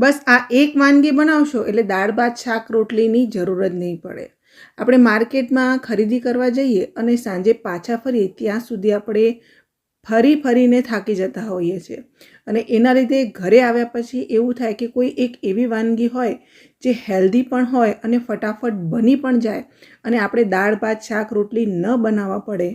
બસ આ એક વાનગી બનાવશો એટલે દાળ, ભાત, શાક, રોટલીની જરૂર જ નહીં પડે. આપણે માર્કેટમાં ખરીદી કરવા જઈએ અને સાંજે પાછા ફરીએ, ત્યાં સુધી આપણે ફરી ફરીને થાકી જતા હોઈએ છીએ. અને એના લીધે ઘરે આવ્યા પછી એવું થાય કે કોઈ એક એવી વાનગી હોય જે હેલ્ધી પણ હોય અને ફટાફટ બની પણ જાય અને આપણે દાળ, ભાત, શાક, રોટલી ન બનાવવા પડે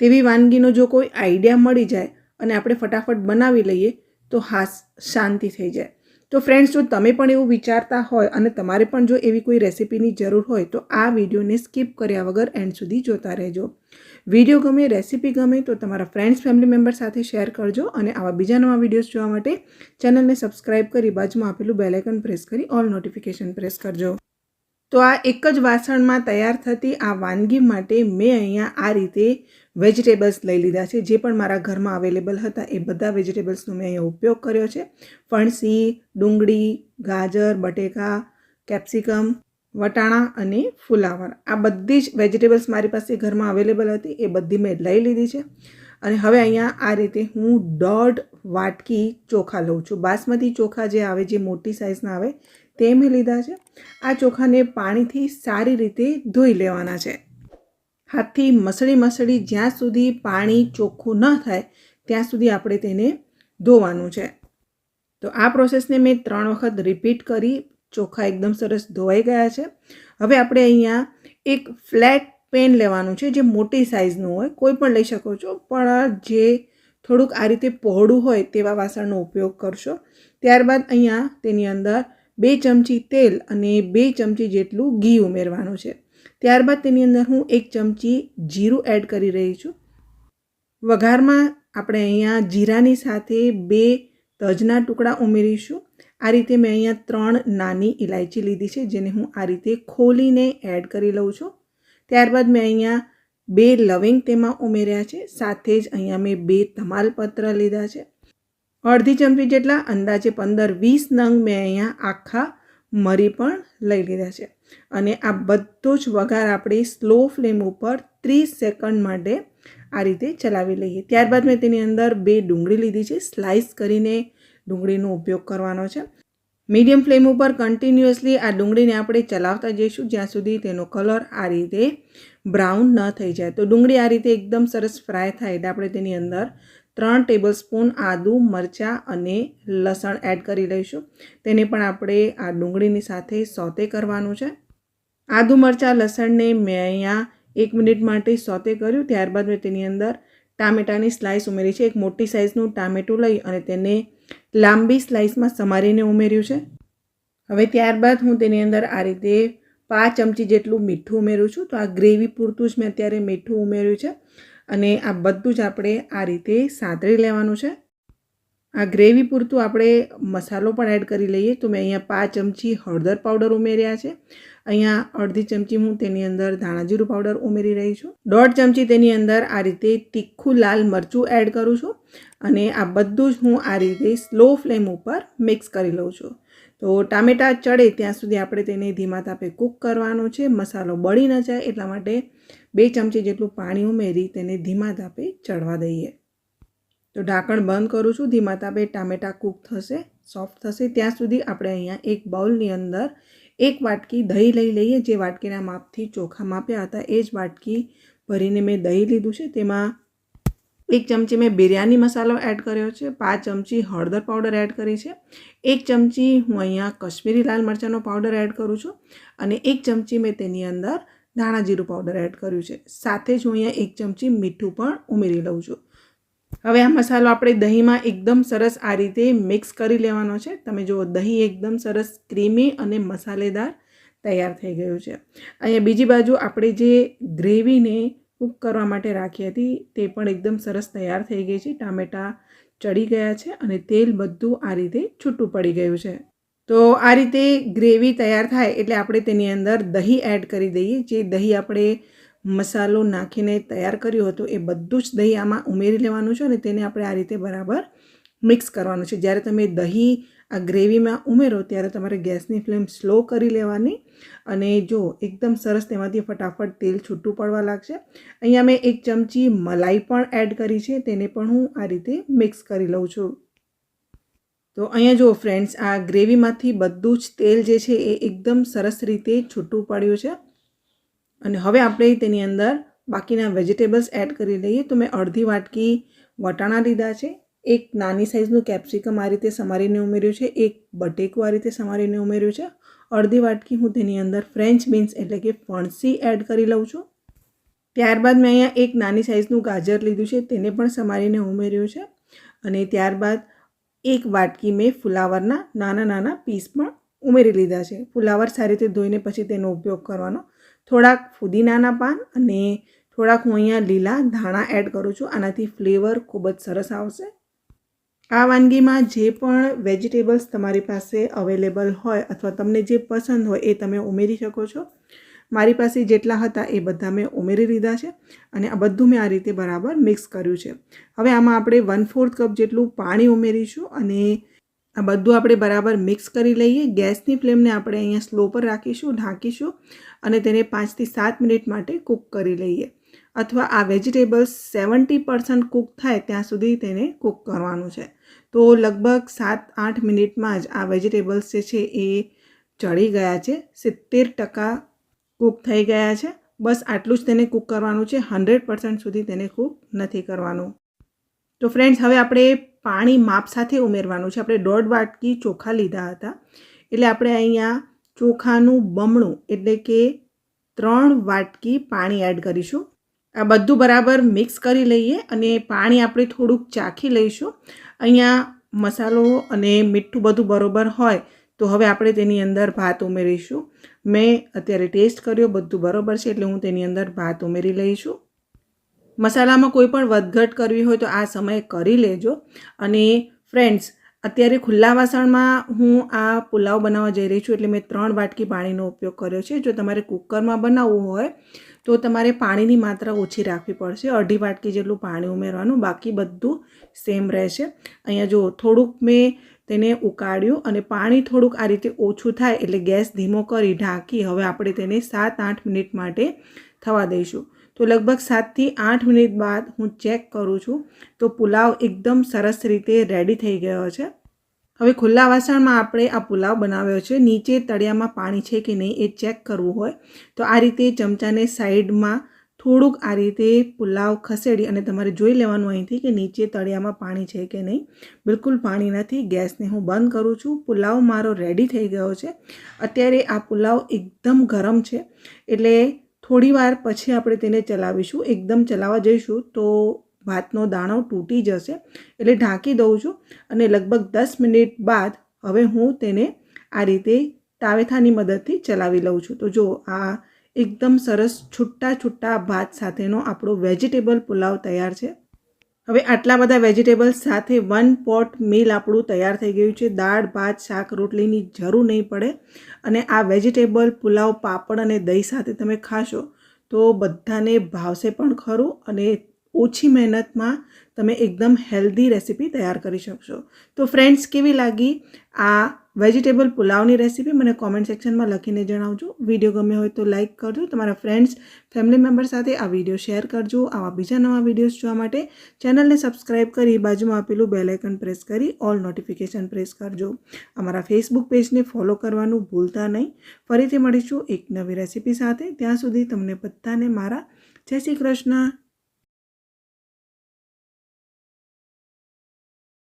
તેવી વાનગીનો જો કોઈ આઈડિયા મળી જાય અને આપણે ફટાફટ બનાવી લઈએ તો હાસ, શાંતિ થઈ જાય. તો ફ્રેન્ડ્સ જો તમે પણ એવું વિચારતા હોય અને તમારે પણ જો એવી કોઈ રેસિપીની જરૂર હોય, તો આ વિડીયોને સ્કીપ કર્યા વગર એન્ડ સુધી જોતા રહેજો. વીડિયો ગમે, રેસીપી ગમે, તો તમારા ફ્રેન્ડ્સ ફેમિલી મેમ્બર સાથે શેર કરજો અને આવા બીજા નવા વિડીયોઝ જોવા માટે ચેનલને સબસ્ક્રાઈબ કરી બાજુમાં આપેલું બેલાઇકન પ્રેસ કરી ઓલ નોટિફિકેશન પ્રેસ કરજો. તો આ એક જ વાસણમાં તૈયાર થતી આ વાનગી માટે મેં અહીંયા આ રીતે વેજીટેબલ્સ લઈ લીધા છે. જે પણ મારા ઘરમાં અવેલેબલ હતા એ બધા વેજીટેબલ્સનો મેં અહીંયા ઉપયોગ કર્યો છે. ફણસી, ડુંગળી, ગાજર, બટેકા, કેપ્સિકમ, વટાણા અને ફુલાવર. આ બધી જ વેજીટેબલ્સ મારી પાસે ઘરમાં અવેલેબલ હતી. એ બધી મેં લઈ લીધી છે. અને હવે અહીંયા આ રીતે હું દોઢ વાટકી ચોખા લઉં છું. બાસમતી ચોખા જે આવે, જે મોટી સાઇઝના આવે, તે મેં લીધા છે. આ ચોખાને પાણીથી સારી રીતે ધોઈ લેવાના છે. હાથથી મસળી મસળી જ્યાં સુધી પાણી ચોખ્ખું ન થાય, ત્યાં સુધી આપણે તેને ધોવાનું છે. તો આ પ્રોસેસને મેં ત્રણ વખત રિપીટ કરી ચોખા એકદમ સરસ ધોવાઈ ગયા છે. હવે આપણે અહીંયા એક ફ્લેટ પેન લેવાનું છે, જે મોટી સાઇઝનું હોય, કોઈ પણ લઈ શકો છો, પણ જે થોડુંક આ રીતે પહોળું હોય તેવા વાસણનો ઉપયોગ કરશો. ત્યારબાદ અહીંયા તેની અંદર બે ચમચી તેલ અને બે ચમચી જેટલું ઘી ઉમેરવાનું છે. ત્યારબાદ તેની અંદર હું એક ચમચી જીરું એડ કરી રહી છું. વઘારમાં આપણે અહીંયા જીરાની સાથે બે તજના ટુકડા ઉમેરીશું. આ રીતે મેં અહીંયા ત્રણ નાની ઇલાયચી લીધી છે, જેને હું આ રીતે ખોલીને એડ કરી લઉં છું. ત્યારબાદ મેં અહીંયા બે લવિંગ તેમાં ઉમેર્યા છે, સાથે જ અહીંયા મેં બે તમાલપત્ર લીધા છે. અડધી ચમચી જેટલા અંદાજે પંદર વીસ નંગ મેં અહીંયા આખા મરી પણ લઈ લીધા છે. અને આ બધો જ વઘાર આપણે સ્લો ફ્લેમ ઉપર ત્રીસ સેકન્ડ માટે આ રીતે ચલાવી લઈએ. ત્યારબાદ મેં તેની અંદર બે ડુંગળી લીધી છે. સ્લાઇસ કરીને ડુંગળીનો ઉપયોગ કરવાનો છે. મીડિયમ ફ્લેમ ઉપર કન્ટિન્યુઅસલી આ ડુંગળીને આપણે ચલાવતા જઈશું. જ્યાં સુધી તેનો કલર આ રીતે બ્રાઉન ન થઈ જાય. તો ડુંગળી આ રીતે એકદમ સરસ ફ્રાય થાય એટલે આપણે તેની અંદર ત્રણ ટેબલ સ્પૂન આદું, મરચાં અને લસણ એડ કરી લઈશું. તેને પણ આપણે આ ડુંગળીની સાથે સોતે કરવાનું છે. આદું, મરચાં, લસણને મેં અહીંયા એક મિનિટ માટે સોતે કર્યું. ત્યારબાદ મેં તેની અંદર ટામેટાની સ્લાઇસ ઉમેરી છે. એક મોટી સાઇઝનું ટામેટું લઈ અને તેને લાંબી સ્લાઇસમાં સમારીને ઉમેર્યું છે. હવે ત્યારબાદ હું તેની અંદર આ રીતે પાંચ ચમચી જેટલું મીઠું ઉમેરું છું. તો આ ગ્રેવી પૂરતું જ મેં અત્યારે મીઠું ઉમેર્યું છે. અને આ બધું જ આપણે આ રીતે સાંતળી લેવાનું છે. આ ગ્રેવી પૂરતું આપણે મસાલો પણ એડ કરી લઈએ તો મેં અહીંયા પાંચ ચમચી હળદર પાવડર ઉમેર્યા છે. અહીંયા અડધી ચમચી હું તેની અંદર ધાણાજીરું પાવડર ઉમેરી રહી છું. દોઢ ચમચી તેની અંદર આ રીતે તીખું લાલ મરચું એડ કરું છું અને આ બધું જ હું આ રીતે સ્લો ફ્લેમ ઉપર મિક્સ કરી લઉં છું. તો ટામેટાં ચડે ત્યાં સુધી આપણે તેને ધીમા તાપે કૂક કરવાનો છે. મસાલો બળી ન જાય એટલા માટે બે ચમચી જેટલું પાણી ઉમેરી તેને ધીમા તાપે ચડવા દઈએ. તો ઢાંકણ બંધ કરું છું. ધીમા તાપે ટામેટાં કૂક થશે, સોફ્ટ થશે. ત્યાં સુધી આપણે અહીંયા એક બાઉલની અંદર એક વાટકી દહીં લઈ લઈએ. જે વાટકીના માપથી ચોખા માપ્યા હતા, એ જ વાટકી ભરીને મેં દહીં લીધું છે. તેમાં એક ચમચી મેં બિરયાની મસાલો એડ કર્યો છે. પાંચ ચમચી હળદર પાવડર એડ કરી છે. એક ચમચી હું અહીંયા કશ્મીરી લાલ મરચાંનો પાવડર એડ કરું છું. અને એક ચમચી મેં તેની અંદર ધાણા જીરું પાવડર એડ કર્યું છે. સાથે જ હું અહીંયા એક ચમચી મીઠું પણ ઉમેરી લઉં છું. હવે આ મસાલો આપણે દહીંમાં એકદમ સરસ આ રીતે મિક્સ કરી લેવાનો છે. તમે જુઓ, દહીં એકદમ સરસ ક્રીમી અને મસાલેદાર તૈયાર થઈ ગયું છે. અહીંયા બીજી બાજુ આપણે જે ગ્રેવીને કૂક કરવા માટે રાખી હતી, તે પણ એકદમ સરસ તૈયાર થઈ ગઈ છે. ટામેટાં ચડી ગયા છે અને તેલ બધું આ રીતે છૂટું પડી ગયું છે. તો આ રીતે ગ્રેવી તૈયાર થાય એટલે આપણે તેની અંદર દહીં એડ કરી દઈએ. જે દહીં આપણે મસાલો નાખીને તૈયાર કર્યો હતો એ બધું જ દહીં આમાં ઉમેરી લેવાનું છે અને તેને આપણે આ રીતે બરાબર મિક્સ કરવાનું છે. જ્યારે તમે દહીં આ ગ્રેવીમાં ઉમેરો ત્યારે તમારે ગેસની ફ્લેમ સ્લો કરી લેવાની અને જો એકદમ સરસ તેમાંથી ફટાફટ તેલ છૂટું પડવા લાગશે. અહીંયા મેં એક ચમચી મલાઈ પણ એડ કરી છે. તેને પણ હું આ રીતે મિક્સ કરી લઉં છું. તો અહીંયા જુઓ ફ્રેન્ડ્સ આ ગ્રેવીમાંથી બધું જ તેલ જે છે એ એકદમ સરસ રીતે છૂટું પડ્યું છે. અને હવે આપણે તેની અંદર બાકીના વેજીટેબલ્સ એડ કરી લઈએ. તો મેં અડધી વાટકી વટાણા લીધા છે. એક નાની સાઇઝનું કેપ્સિકમ આ રીતે સમારીને ઉમેર્યું છે. એક બટેકું આ રીતે સમારીને ઉમેર્યું છે. અડધી વાટકી હું તેની અંદર ફ્રેન્ચ બીન્સ એટલે કે ફણસી એડ કરી લઉં છું. ત્યારબાદ મેં અહીંયા એક નાની સાઇઝનું ગાજર લીધું છે. તેને પણ સમારીને ઉમેર્યું છે. અને ત્યારબાદ એક વાટકી મેં ફુલાવરના નાના નાના પીસ પણ ઉમેરી લીધા છે. ફુલાવર સારી રીતે ધોઈને પછી તેનો ઉપયોગ કરવાનો. થોડાક ફુદીનાના પાન અને થોડાક હું અહીંયા લીલા ધાણા એડ કરું છું. આનાથી ફ્લેવર ખૂબ જ સરસ આવશે. આ વાનગીમાં જે પણ વેજીટેબલ્સ તમારી પાસે અવેલેબલ હોય અથવા તમને જે પસંદ હોય એ તમે ઉમેરી શકો છો. મારી પાસે જેટલા હતા એ બધા મેં ઉમેરી લીધા છે અને આ બધું મેં આ રીતે બરાબર મિક્સ કર્યું છે. હવે આમાં આપણે વન ફોર્થ કપ જેટલું પાણી ઉમેરીશું અને આ બધું આપણે બરાબર મિક્સ કરી લઈએ. ગેસની ફ્લેમને આપણે અહીંયા સ્લો પર રાખીશું, ઢાંકીશું અને તેને પાંચથી સાત મિનિટ માટે કૂક કરી લઈએ. અથવા આ વેજીટેબલ્સ સેવન્ટી પર્સન્ટ કૂક થાય ત્યાં સુધી તેને કૂક કરવાનું છે. તો લગભગ સાત આઠ મિનિટમાં જ આ વેજીટેબલ્સ જે છે એ ચડી ગયા છે. સિત્તેર ટકા કૂક થઈ ગયા છે. બસ આટલું જ તેને કૂક કરવાનું છે. હંડ્રેડ પર્સન્ટ સુધી તેને કૂક નથી કરવાનું. તો ફ્રેન્ડ્સ, હવે આપણે પાણી માપ સાથે ઉમેરવાનું છે. આપણે દોઢ વાટકી ચોખા લીધા હતા. એટલે આપણે અહીંયા ચોખાનું બમણું એટલે કે ત્રણ વાટકી પાણી એડ કરીશું. આ બધું બરાબર મિક્સ કરી લઈએ અને પાણી આપણે થોડુંક ચાખી લઈશું. અહીંયા મસાલો અને મીઠું બધું બરોબર હોય તો હવે આપણે તેની અંદર ભાત ઉમેરીશું. મેં અત્યારે ટેસ્ટ કર્યો, બધું બરોબર છે, એટલે હું તેની અંદર ભાત ઉમેરી લઈશું. મસાલામાં કોઈ પણ વધઘટ કરવી હોય તો આ સમયે કરી લેજો. અને ફ્રેન્ડ્સ અત્યારે ખુલ્લા વાસણમાં હું આ પુલાવ બનાવવા જઈ રહી છું, એટલે મેં ત્રણ વાટકી પાણીનો ઉપયોગ કર્યો છે. જો તમારે કુકરમાં બનાવવું હોય, તો તમારે પાણીની માત્રા ઓછી રાખવી પડશે. અઢી વાટકી જેટલું પાણી ઉમેરવાનું, બાકી બધું સેમ રહેશે. અહીંયા જો થોડુંક મેં તેને ઉકાળ્યું અને પાણી થોડુંક આ રીતે ઓછું થાય એટલે ગેસ ધીમો કરી ઢાંકી હવે આપણે તેને સાત આઠ મિનિટ માટે થવા દઈશું. તો લગભગ સાતથી આઠ મિનિટ બાદ હું ચેક કરું છું તો પુલાવ એકદમ સરસ રીતે રેડી થઈ ગયો છે. હવે ખુલ્લા વાસણમાં આપણે આ પુલાવ બનાવ્યો છે. નીચે તળિયામાં પાણી છે કે નહીં એ ચેક કરવું હોય. તો આ રીતે ચમચાને સાઈડમાં થોડુંક આ રીતે પુલાવ ખસેડી અને તમારે જોઈ લેવાનું અહીંથી કે નીચે તળિયામાં પાણી છે કે નહીં. બિલકુલ પાણી નથી. ગેસને હું બંધ કરું છું. પુલાવ મારો રેડી થઈ ગયો છે. અત્યારે આ પુલાવ એકદમ ગરમ છે. એટલે થોડી વાર પછી આપણે તેને ચલાવીશું. એકદમ ચલાવવા જઈશું તો ભાતનો દાણો તૂટી જશે. એટલે ઢાંકી દઉં છું અને લગભગ દસ મિનિટ બાદ હવે હું તેને આ રીતે તાવેથાની મદદથી ચલાવી લઉં છું. તો જો આ એકદમ સરસ છૂટા છૂટા ભાત સાથેનો આપણો વેજીટેબલ પુલાવ તૈયાર છે. હવે આટલા બધા વેજીટેબલ્સ સાથે વન પોટ મીલ આપણું તૈયાર થઈ ગયું છે. દાળ, ભાત, શાક, રોટલીની જરૂર નહીં પડે. અને આ વેજીટેબલ પુલાવ પાપડ અને દહીં સાથે તમે ખાશો તો બધાને ભાવશે પણ ખરું અને ઓછી મહેનતમાં તમે એકદમ હેલ્ધી રેસીપી તૈયાર કરી શકશો. તો ફ્રેન્ડ્સ, કેવી લાગી આ વેજીટેબલ પુલાવની રેસીપી? મને કોમેન્ટ સેક્શનમાં લખીને જણાવજો. વીડિયો ગમે હોય તો લાઇક કરજો. તમારા ફ્રેન્ડ્સ, ફેમિલી મેમ્બર સાથે આ વીડિયો શેર કરજો. આવા બીજા નવા વિડીયોઝ જોવા માટે ચેનલને સબસ્ક્રાઇબ કરી બાજુમાં આપેલું બેલ પ્રેસ કરી ઓલ નોટિફિકેશન પ્રેસ કરજો. અમારા ફેસબુક પેજને ફોલો કરવાનું ભૂલતા નહીં. ફરીથી મળીશું એક નવી રેસીપી સાથે. ત્યાં સુધી તમને બધાને મારા જય શ્રી કૃષ્ણ.